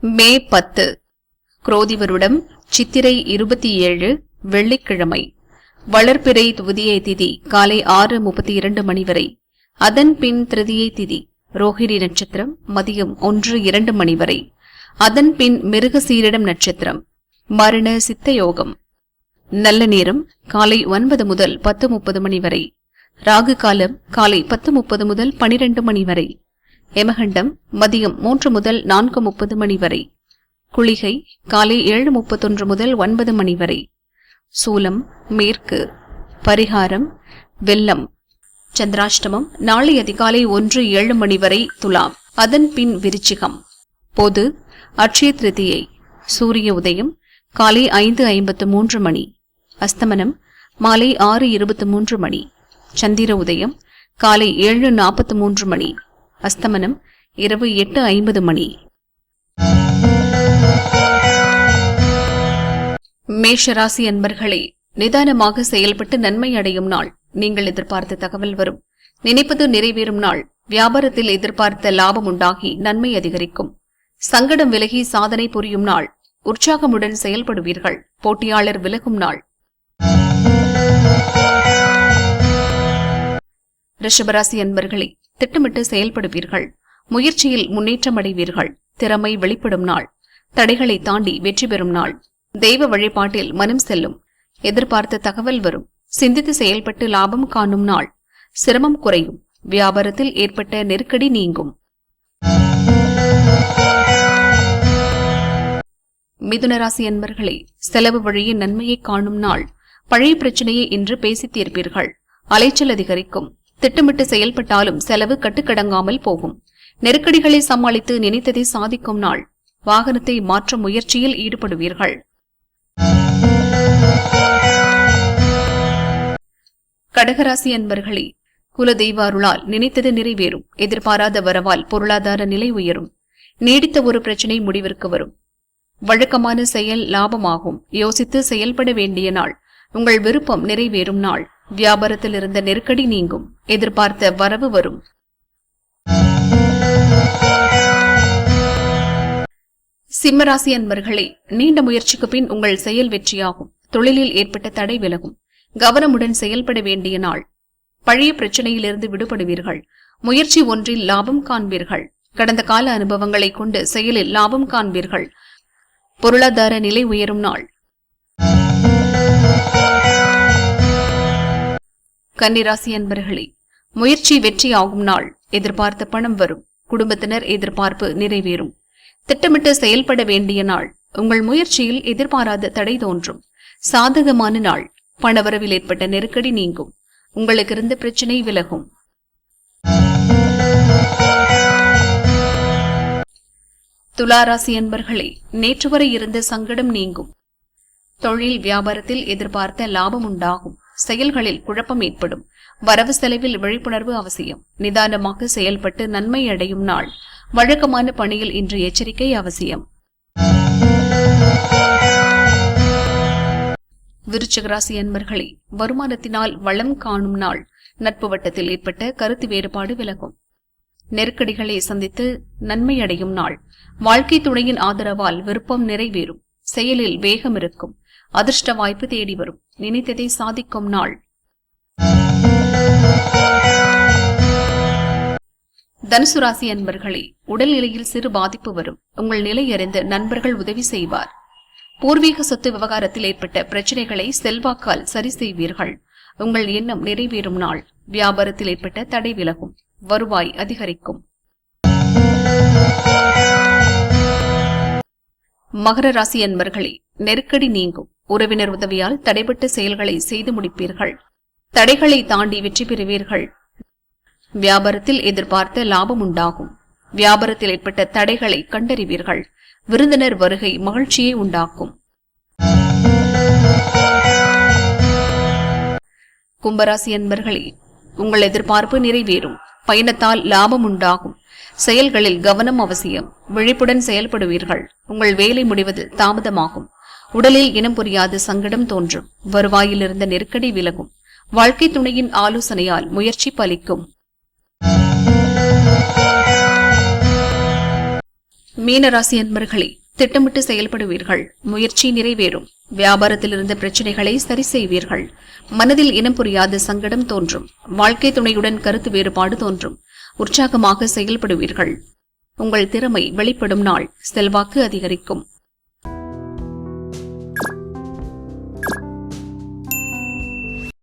மே பத்து. குரோதி வருடம் சித்திரை இருபத்தி ஏழு வெள்ளிக்கிழமை. வளர்பிறை துதியை திதி காலை ஆறு முப்பத்தி இரண்டு மணி வரை. அதன் பின் திருதியை திதி ரோஹிணி நட்சத்திரம் மதியம் ஒன்று இரண்டு மணி வரை. அதன் பின் மிருக சீரிடம் நட்சத்திரம். மரண சித்த யோகம் நல்ல நேரம் காலை ஒன்பது முதல் பத்து முப்பது மணி வரை. ராகு காலம் காலை பத்து முப்பது முதல் பனிரெண்டு மணி வரை. எமகண்டம் மதியம் மூன்று முதல் நான்கு முப்பது மணி வரை. குளிகை காலை ஏழு முப்பத்தொன்று முதல் ஒன்பது மணி வரை. சூலம் மேற்கு பரிகாரம் வெள்ளம். சந்திராஷ்டமம் நாளை அதிகாலை ஒன்று ஏழு மணி வரை துலாம். அதன் பின் விருச்சிகம். பொது அட்சய திருதியை சூரிய உதயம் காலை ஐந்து ஐம்பத்து மூன்று மணி. அஸ்தமனம் மாலை ஆறு இருபத்து மூன்று மணி. சந்திர உதயம் காலை ஏழு நாற்பத்து மூன்று மணி. அஸ்தமனம் இரவு எட்டு ஐம்பது மணி. மேஷராசி அன்பர்களே நிதானமாக செயல்பட்டு நன்மை அடையும் நாள். நீங்கள் எதிர்பார்த்த தகவல் வரும். நினைப்பது நிறைவேறும் நாள். வியாபாரத்தில் எதிர்பார்த்த லாபம் உண்டாகி நன்மை அதிகரிக்கும். சங்கடம் விலகி சாதனை புரியும் நாள். உற்சாகமுடன் செயல்படுவீர்கள். போட்டியாளர் விலகும் நாள். ரிஷபராசி அன்பர்களே திட்டமிட்டு செயல்படுவீர்கள். முயற்சியில் முன்னேற்றம் அடைவீர்கள் திறமை வெளிப்படும் நாள். தடைகளை தாண்டி வெற்றி பெறும் நாள். தெய்வ வழிபாட்டில் மனம் செல்லும். எதிர்பார்த்த தகவல் வரும். சிந்தித்து செயல்பட்டு லாபம் காணும் நாள். சிரமம் குறையும். வியாபாரத்தில் ஏற்பட்ட நெருக்கடி நீங்கும். மிதுனராசி அன்பர்களே செலவு வழியின் நன்மையை காணும் நாள். பழைய பிரச்சனையை இன்று பேசி தீர்ப்பீர்கள். அலைச்சல் அதிகரிக்கும். திட்டமிட்டு செயல்பட்டாலும் செலவு கட்டுக்கடங்காமல் போகும். நெருக்கடிகளை சமாளித்து நினைத்ததை சாதிக்கும் நாள். வாகனத்தை மாற்றும் முயற்சியில் ஈடுபடுவீர்கள். கடகராசி அன்பர்களே குல தெய்வாருளால் நினைத்தது நிறைவேறும். எதிர்பாராத வரவால் பொருளாதார நிலை உயரும். நீடித்த ஒரு பிரச்சனை முடிவிற்கு வரும். வழக்கமான செயல் லாபமாகும். யோசித்து செயல்பட வேண்டிய நாள். உங்கள் விருப்பம் நிறைவேறும் நாள். வியாபாரத்தில் இருந்த நெருக்கடி நீங்கும். எதிர்பார்த்த வரவு வரும். சிம்மராசி அன்பர்களே நீண்ட முயற்சிக்கு பின் உங்கள் செயல் வெற்றியாகும். தொழிலில் ஏற்பட்ட தடை விலகும். கவனமுடன் செயல்பட வேண்டிய நாள். பழைய பிரச்சனையிலிருந்து விடுபடுவீர்கள். முயற்சி ஒன்றில் லாபம் காண்பீர்கள். கடந்த கால அனுபவங்களை கொண்டு செயலில் லாபம் காண்பீர்கள். பொருளாதார நிலை உயரும் நாள். கன்னிராசி அன்பர்களே முயற்சி வெற்றியாகும் நாள். எதிர்பார்த்த பணம் வரும். குடும்பத்தினர் எதிர்பார்ப்பு நிறைவேறும். திட்டமிட்டு செயல்பட வேண்டிய நாள். உங்கள் முயற்சியில் எதிர்பாராத தடை தோன்றும். சாதகமான நாள். பணவரவில் ஏற்பட்ட நெருக்கடி நீங்கும். உங்களுக்கு இருந்த பிரச்சனை விலகும். துளாராசி அன்பர்களே நேற்று வரை இருந்த சங்கடம் நீங்கும். தொழில் வியாபாரத்தில் எதிர்பார்த்த லாபம் உண்டாகும். செயல்களில் குழப்பம் ஏற்படும். வரவு செலவில் விழிப்புணர்வு அவசியம். நிதானமாக செயல்பட்டு நன்மை அடையும் நாள். வழக்கமான பணியில் இன்று எச்சரிக்கை அவசியம். விருச்சகராசி அன்பர்களே வருமானத்தினால் வளம் காணும் நாள். நட்பு வட்டத்தில் ஏற்பட்ட கருத்து வேறுபாடு விலகும். நெருக்கடிகளை சந்தித்து நன்மை அடையும் நாள். வாழ்க்கை துணையின் ஆதரவால் விருப்பம் நிறைவேறும். செயலில் வேகம் இருக்கும். அதிர்ஷ்ட வாய்ப்பு தேடி வரும். நினைத்ததை சாதிக்கும் நாள். தனுசு ராசி அன்பர்களே உடல்நிலையில் சிறு பாதிப்பு வரும். உங்கள் நிலை அறிந்து நண்பர்கள் உதவி செய்வார். பூர்வீக சொத்து விவகாரத்தில் ஏற்பட்ட பிரச்சனைகளை செல்வாக்கால் சரி செய்வீர்கள். உங்கள் எண்ணம் நிறைவேறும் நாள். வியாபாரத்தில் ஏற்பட்ட தடை விலகும். வருவாய் அதிகரிக்கும். மகர ராசி அன்பர்களே நெருக்கடி நீங்கும். உறவினர் உதவியால் தடைப்பட்ட செயல்களை செய்து முடிப்பீர்கள். தடைகளை தாண்டி வெற்றி பெறுவீர்கள். வியாபாரத்தில் எதிர்பார்த்த லாபம் உண்டாகும். வியாபாரத்தில் ஏற்பட்ட தடைகளை கண்டறிவீர்கள். விருந்தினர் வருகை மகிழ்ச்சியை உண்டாக்கும். கும்பராசி அன்பர்களே உங்கள் எதிர்பார்ப்பு நிறைவேறும். பயணத்தால் லாபம் உண்டாகும். செயல்களில் கவனம் அவசியம். விழிப்புடன் செயல்படுவீர்கள். உங்கள் வேலை முடிவதில் தாமதமாகும். உடலில் இனம் புரியாத சங்கடம் தோன்றும். வருவாயிலிருந்த நெருக்கடி விலகும். வாழ்க்கை துணையின் ஆலோசனையால் முயற்சி பலிக்கும். மீனராசி அன்பர்களே திட்டமிட்டு செயல்படுவீர்கள். முயற்சி நிறைவேறும். வியாபாரத்தில் இருந்த பிரச்சனைகளை சரி செய்வீர்கள். மனதில் இனம் புரியாத சங்கடம் தோன்றும். வாழ்க்கை துணையுடன் கருத்து வேறுபாடு தோன்றும். உற்சாகமாக செயல்படுவீர்கள். உங்கள் திறமை வெளிப்படும் நாள். செல்வாக்கு அதிகரிக்கும்.